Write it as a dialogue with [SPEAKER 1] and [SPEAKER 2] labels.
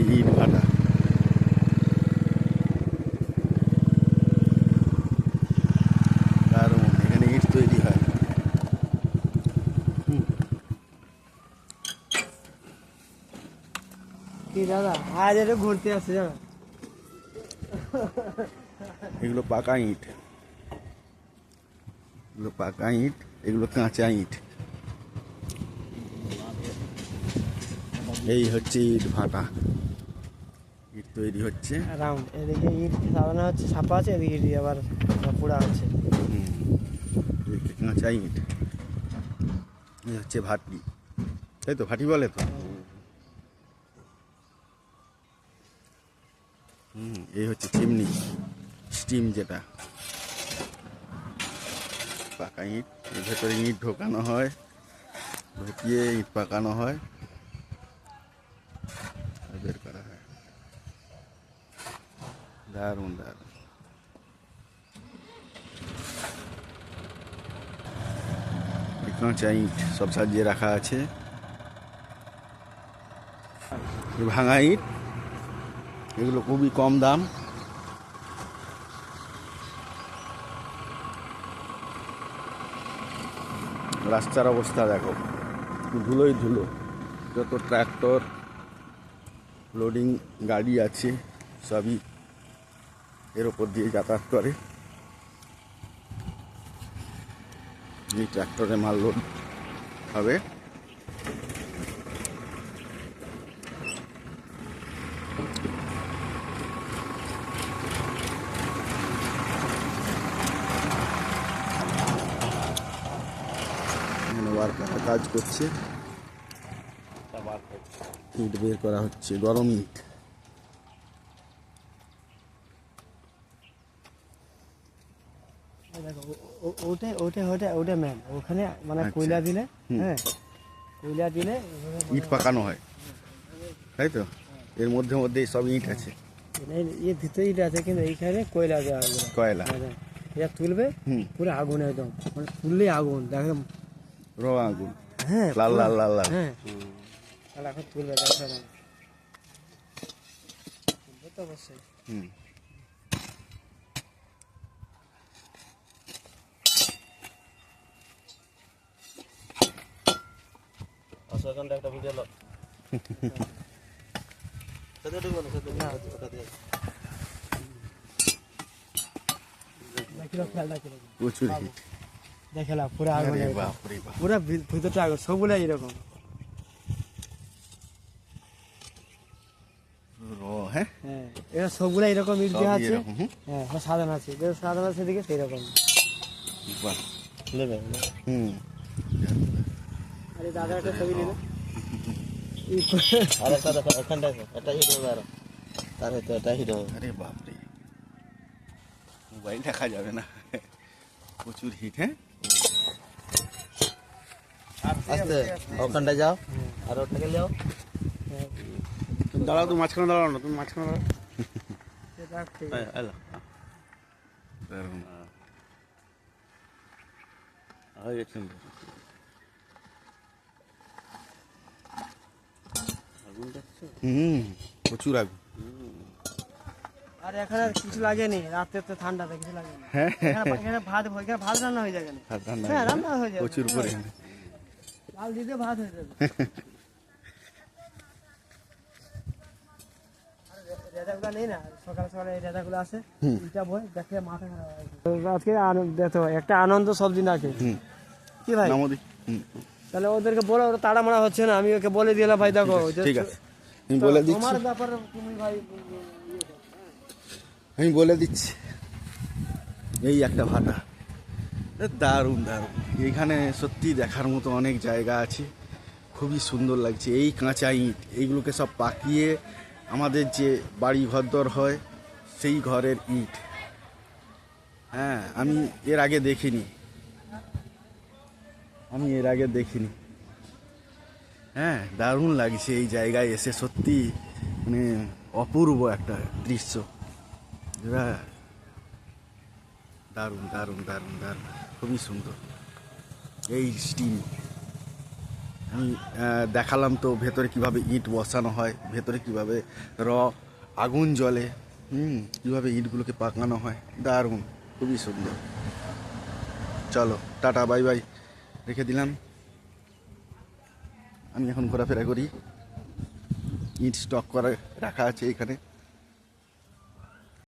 [SPEAKER 1] এই ইট ভাটা দারুণ এখানে ইট তৈরি হয়
[SPEAKER 2] কি দাদা আজ একটু ঘুরতে আসছে জানো
[SPEAKER 1] এগুলো পাকা ইট এগুলো পাকা ইট এগুলো কাঁচা ইট এই হচ্ছে ইট ভাটা ইট তৈরি হচ্ছে।
[SPEAKER 2] রাউন্ড এদিকে ইট সাজানো হচ্ছে ছাপা আছে এদিকে ইট আবার পোড়া
[SPEAKER 1] হুম। কাঁচা ইট। এই হচ্ছে ভাটি। তাই তো ভাটি বলে তো? হুম এই হচ্ছে চিমনি স্টিম যেটা। পাকা ইট এর ভেতরে ইট ঢোকানো হয়। ঢুকিয়ে ইট পাকানো হয়। বের করা হয়। দারুণ দারুণ। কাঁচা ইট সব সাজিয়ে রাখা আছে। ভাঙা ইট, এগুলো খুবই কম দাম। রাস্তার অবস্থা দেখো, ধুলোই ধুলো। যত ট্র্যাক্টর লোডিং গাড়ি আছে, সবই এর ওপর দিয়ে যাতায়াত করে। এই ট্র্যাক্টরে মাল লোড হবে। কাজ করছে। ইট বের করা হচ্ছে গরম ইট
[SPEAKER 2] এই দেখো ও- ও- ওটা ওটা ওটা ওটা ম্যান ওখানে মানে
[SPEAKER 1] আচ্ছা।
[SPEAKER 2] কয়লা দিলে হ্যাঁ কয়লা দিলে
[SPEAKER 1] ইট পাকানো হয়। তাই তো? এর মধ্যে মধ্যেই সব ইট আছে।
[SPEAKER 2] এর ভিতরে ইট আছে কিন্তু এইখানে কয়লা দেওয়া হবে
[SPEAKER 1] কয়লা।
[SPEAKER 2] এটা তুলবে পুরো আগুন একদম। মানে তুললেই আগুন দেখো
[SPEAKER 1] রোয়া আগুন।
[SPEAKER 2] হ্যাঁ
[SPEAKER 1] লাল লাল লাল লাল।
[SPEAKER 2] হ্যাঁ। তাহলে এখন তুলবে দেখো তো অবশ্যই।
[SPEAKER 1] হুম।
[SPEAKER 3] অশোকানটা একটা ভিডিও লো। সেটা ঠিক বলো সেটা না ওটা দিয়ে
[SPEAKER 2] দেখিল খেয়াল দেখিল।
[SPEAKER 1] প্রচুর হিট
[SPEAKER 2] দেখিলা পুরো আগুন পুরো ভিতরটা আগুন এরকম।
[SPEAKER 1] হ্যাঁ?
[SPEAKER 2] হ্যাঁ এটা সবগুলো এরকম ইট দেওয়া আছে। হ্যাঁ সব আছে। যেটা সাজানো আছে দিকে সেই রকম
[SPEAKER 1] হুম।
[SPEAKER 2] আরে দাদা একটা ছবি নিল
[SPEAKER 3] আর একটা দেখো এখানটা এটা হিট হবে আরও। তার হয়তো এটা হিট হবে।
[SPEAKER 1] আরে বাপ রে মোবাইল দেখা যাবে না। প্রচুর হিট হ্যাঁ?
[SPEAKER 3] আস্তে ওখানটা যাও। আর ওটাকে যাও।
[SPEAKER 1] তুমি দাঁড়াও তুমি মাঝখানে দাঁড়াও না তুমি মাঝখানে দাঁড়াও।
[SPEAKER 3] এলো।
[SPEAKER 1] দারুণ
[SPEAKER 3] হয়ে গেছে আগুন দেখছ
[SPEAKER 1] হুম প্রচুর আগুন।
[SPEAKER 2] আর এখানে কিছু লাগেনি রাতে তো ঠান্ডাতে কিছু লাগেনি।
[SPEAKER 1] হ্যাঁ।
[SPEAKER 2] এখানে ভাত এখানে ভাত রান্না হয়ে
[SPEAKER 1] ভাত রান্না
[SPEAKER 2] হ্যাঁ রান্না হয়ে
[SPEAKER 1] প্রচুর পরিমাণে।
[SPEAKER 2] ডাল দিতে ভাত হয়ে যাবে। হয়ে যায়। আজকে একটা আনন্দ সব দিন আছে কি ভাই? তাহলে ওদেরকে বলো ওরা তাড়ামাড়া হচ্ছে না আমি ওকে বলে দিলাম ভাই দেখো
[SPEAKER 1] ঠিক আছে আমি বলে দিচ্ছি।
[SPEAKER 2] তোমার ব্যাপারে তুমি ভাই
[SPEAKER 1] আমি বলে দিচ্ছি। এই একটা ভাটা। দারুণ দারুণ। এইখানে সত্যি দেখার মতো অনেক জায়গা আছে খুবই সুন্দর লাগছে। এই কাঁচা ইট এইগুলোকে সব পাকিয়ে আমাদের যে বাড়ি ঘরদর হয় সেই ঘরের ইট। হ্যাঁ আমি এর আগে দেখিনি। আমি এর আগে দেখিনি। হ্যাঁ দারুণ লাগছে এই জায়গায় এসে সত্যি মানে অপূর্ব একটা দৃশ্য। দারুণ দারুণ দারুণ দারুণ, খুবই সুন্দর। এই স্টিম আমি দেখালাম তো ভেতরে কীভাবে ইট বসানো হয়, ভেতরে কীভাবে র আগুন জলে হুম, কীভাবে ইটগুলোকে পাকানো হয়, দারুণ, খুবই সুন্দর। চলো, টাটা, বাই বাই। রেখে দিলাম। আমি এখন ঘোরাফেরা করি। ইট স্টক করা রাখা আছে এখানে।